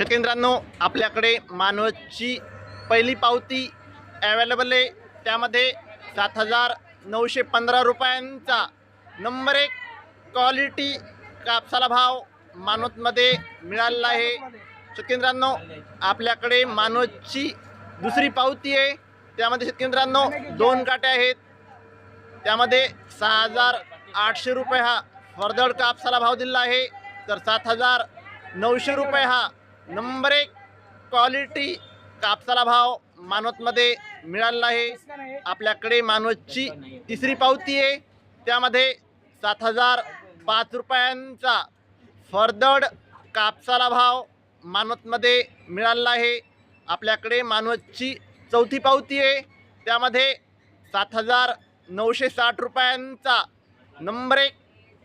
शेतकेंद्रांनो आपल्याकडे मानवची पहिली पावती अवेलेबल आहे. त्यामध्ये सात हजार नऊशे पंधरा रुपयांचा नंबर एक क्वालिटी कापसाला भाव मानवतमध्ये मिळालेला आहे. शेतकेंद्रांनो आपल्याकडे मानवची दुसरी पावती आहे. त्यामध्ये शेतकेंद्रांनो दोन काटे आहेत. त्यामध्ये सहा हजार आठशे रुपये हा फरदड कापसाला भाव दिला आहे. तर सात हजार नऊशे रुपये हा नंबर एक क्वालिटी कापसाला भाव मानवतमध्ये मिळालेला आहे. आपल्याकडे मानवतची तिसरी पावती आहे. त्यामध्ये सात हजार पाच रुपयांचा फरदड कापसाला भाव मानवतमध्ये मिळालेला आहे. आपल्याकडे मानवतची चौथी पावती आहे. त्यामध्ये सात हजार नऊशे साठ रुपयांचा नंबर एक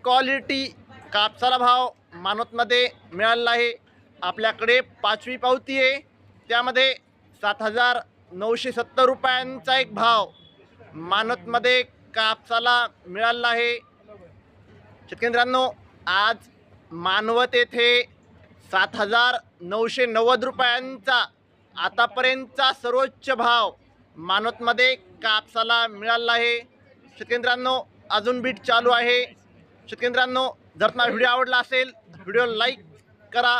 क्वालिटी कापसाला भाव मानवतमध्ये मिळालेला आहे. आपल्याकडे पाचवी पावती आहे. त्यामध्ये सात हजार नऊशे सत्तर रुपयांचा एक भाव मानतमध्ये कापसाला मिळालेला आहे. शेतकऱ्यांनो आज मानवत येथे सात हजार नऊशे नव्वद रुपयांचा आतापर्यंतचा सर्वोच्च भाव मानवतमध्ये कापसाला मिळाला आहे. शेतकऱ्यांनो अजून बीट चालू आहे. शेतकऱ्यांनो जर तुम्हाला व्हिडिओ आवडला असेल व्हिडिओ लाईक करा.